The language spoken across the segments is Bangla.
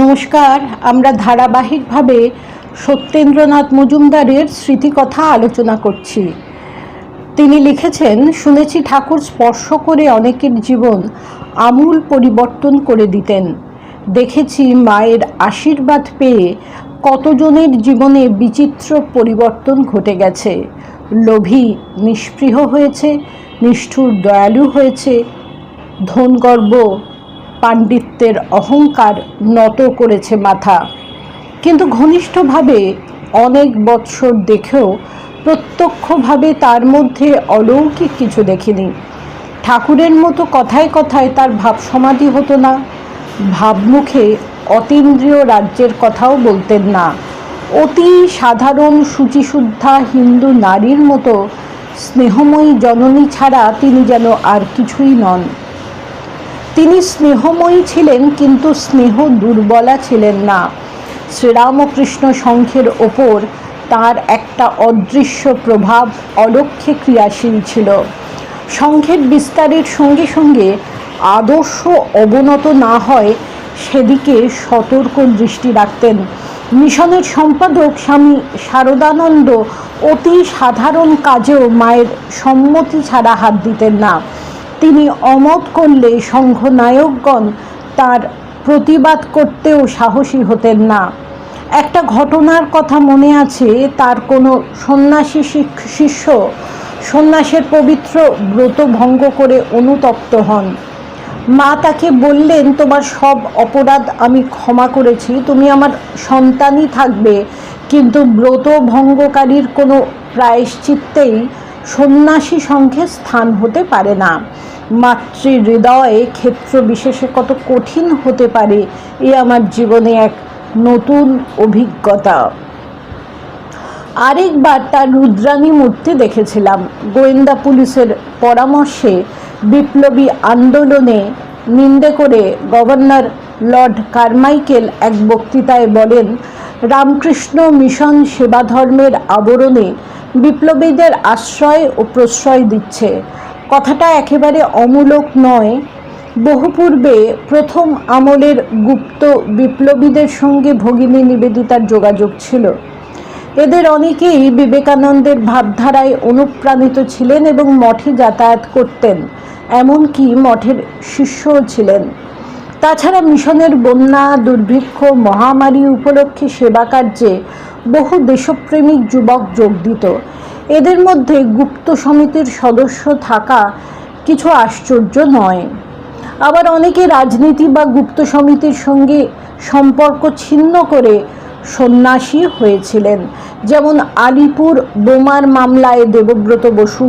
নমস্কার, আমরা ধারাবাহিকভাবে সত্যেন্দ্রনাথ মজুমদারের স্মৃতিকথা আলোচনা করছি। তিনি লিখেছেন, শুনেছি ঠাকুর স্পর্শ করে অনেকের জীবন আমূল পরিবর্তন করে দিতেন। দেখেছি মায়ের আশীর্বাদ পেয়ে কতজনের জীবনে বিচিত্র পরিবর্তন ঘটে গেছে। লোভী, নিষ্পৃহ হয়েছে, নিষ্ঠুর, দয়ালু হয়েছে, ধনগর্ব পাণ্ডিত্যের অহংকার নত করেছে মাথা। কিন্তু ঘনিষ্ঠভাবে অনেক বৎসর দেখেও প্রত্যক্ষভাবে তার মধ্যে অলৌকিক কিছু দেখিনি। ঠাকুরের মতো কথায় কথায় তার ভাব সমাধি হতো না। ভাবমুখে অতীন্দ্রিয় রাজ্যের কথাও বলতেন না। অতি সাধারণ শুচিশুদ্ধা হিন্দু নারীর মতো স্নেহময়ী জননী ছাড়া তিনি যেন আর কিছুই নন। তিনি স্নেহময়ী ছিলেন, কিন্তু স্নেহ দুর্বলা ছিলেন না। শ্রীরামকৃষ্ণ সংঘের ওপর তার একটা অদৃশ্য প্রভাব অলক্ষ্যে ক্রিয়াশীল ছিল। সংঘের বিস্তারের সঙ্গে সঙ্গে আদর্শ অবনত না হয় সেদিকে সতর্ক দৃষ্টি রাখতেন। মিশনের সম্পাদক স্বামী শারদানন্দ অতি সাধারণ কাজেও মায়ের সম্মতি ছাড়া হাত দিতেন না। তিনি অমত করলে সংঘ নায়কগণ তার প্রতিবাদ করতেও সাহসী হতেন না। একটা ঘটনার কথা মনে আছে, তার কোনো সন্ন্যাসী শিষ্য সন্ন্যাসের পবিত্র ব্রত ভঙ্গ করে অনুতপ্ত হন। মা তাকে বললেন, তোমার সব অপরাধ আমি ক্ষমা করেছি, তুমি আমার সন্তানই থাকবে, কিন্তু ব্রত ভঙ্গকারীর কোনো প্রায়শ্চিত্তেই সন্ন্যাসী সংঘে স্থান হতে পারে না। মাতৃ হৃদয়ে ক্ষেত্র বিশেষে কত কঠিন হতে পারে, এ আমার জীবনে এক নতুন অভিজ্ঞতা। আরেকবার তার রুদ্রাণী মূর্তি দেখেছিলাম। গোয়েন্দা পুলিশের পরামর্শে বিপ্লবী আন্দোলনে নিন্দে করে গভর্নর লর্ড কারমাইকেল এক বক্তৃতায় বলেন, রামকৃষ্ণ মিশন সেবা ধর্মের আবরণে বিপ্লবীদের আশ্রয় ও প্রশ্রয় দিচ্ছে। কথাটা একেবারে অমূলক নয়। বহু পূর্বে প্রথম আমলের গুপ্ত বিপ্লবীদের সঙ্গে ভগিনী নিবেদিতার যোগাযোগ ছিল। এদের অনেকেই বিবেকানন্দের ভাবধারায় অনুপ্রাণিত ছিলেন এবং মঠে যাতায়াত করতেন। এমনকি মঠের শিষ্যও ছিলেন। তাছাড়া মিশনের বন্যা, দুর্ভিক্ষ, মহামারী উপলক্ষে সেবা কার্যে বহু দেশপ্রেমিক যুবক যোগ দিত। এদের মধ্যে গুপ্ত সমিতির সদস্য থাকা কিছু আশ্চর্য নয়। আবার অনেকে রাজনীতি বা গুপ্ত সমিতির সঙ্গে সম্পর্ক ছিন্ন করে সন্ন্যাসী হয়েছিলেন। যেমন আলিপুর বোমার মামলায় দেবব্রত বসু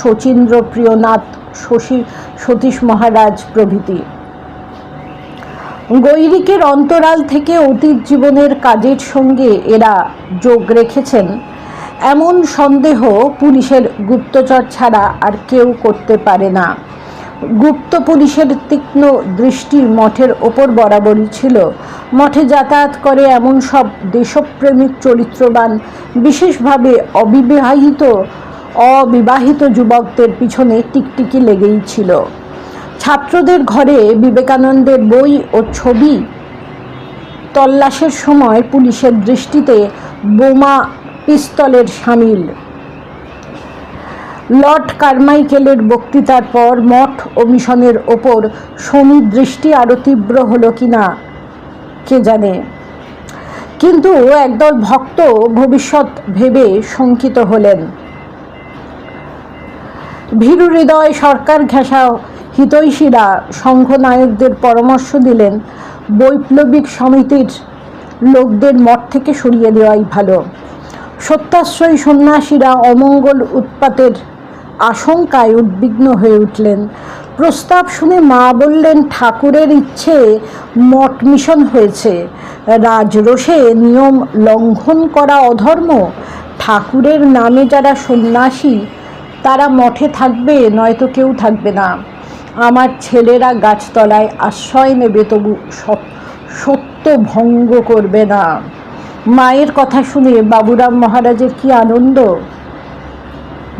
শচীন্দ্র প্রিয়নাথ শশী, সতীশ মহারাজ প্রভৃতি। গৈরিকের অন্তরাল থেকে অতীত জীবনের কাজের সঙ্গে এরা যোগ রেখেছেন। এমন সন্দেহ পুলিশের গুপ্তচর ছাড়া আর কেউ করতে পারে না। গুপ্ত পুলিশের তীক্ষ্ণ দৃষ্টি মঠের ওপর বরাবরই ছিল। মঠে যাতায়াত করে এমন সব দেশপ্রেমিক চরিত্রবান, বিশেষভাবে অবিবাহিত অবিবাহিত যুবকদের পিছনে টিকটিকি লেগেই ছিল। ছাত্রদের ঘরে বিবেকানন্দের বই ও ছবি তল্লাশের সময় পুলিশের দৃষ্টিতে বোমা পিস্তলের সামিল। লর্ড কারমাইকেলের বক্তৃতার পর মঠ ও মিশনের ওপর শনির দৃষ্টি আরও তীব্র হলো কি না কে জানে? কিন্তু একদল ভক্ত ভবিষ্যৎ ভেবে শঙ্কিত হলেন। ভীরু হৃদয় সরকার ঘেঁষা হিতৈষীরা সংঘনায়কদের পরামর্শ দিলেন, বৈপ্লবিক সমিতির লোকদের মঠ থেকে সরিয়ে দেওয়াই ভালো। সত্যাশ্রয়ী সন্ন্যাসীরা অমঙ্গল উৎপাতের আশঙ্কায় উদ্বিগ্ন হয়ে উঠলেন। প্রস্তাব শুনে মা বললেন, ঠাকুরের ইচ্ছে মঠ মিশন হয়েছে। রাজরোষে নিয়ম লঙ্ঘন করা অধর্ম। ঠাকুরের নামে যারা সন্ন্যাসী, তারা মঠে থাকবে, নয়তো কেউ থাকবে না। আমার ছেলেরা গাছতলায় আশ্রয় নেবে, তবু সত- সত্য ভঙ্গ করবে না। মায়ের কথা শুনে বাবুরাম মহারাজের কি আনন্দ?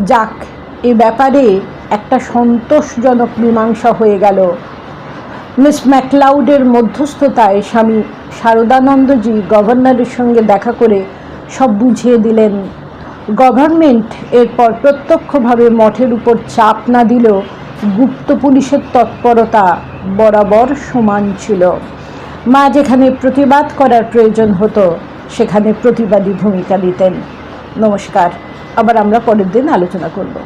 যাক, এ ব্যাপারে একটা সন্তোষজনক মীমাংসা হয়ে গেল। মিস ম্যাকলাউডের মধ্যস্থতায় স্বামী শারদানন্দজি গভর্নরের সঙ্গে দেখা করে সব বুঝিয়ে দিলেন। গভর্নমেন্ট এরপর প্রত্যক্ষভাবে মঠের উপর চাপ না দিলেও গুপ্ত পুলিশের তৎপরতা বরাবর সমান ছিল। মা যেখানে প্রতিবাদ করার প্রয়োজন হতো, সেখানে প্রতিবাদী ভূমিকা দিতেন নমস্কার, আবার আমরা পরের দিন আলোচনা করব।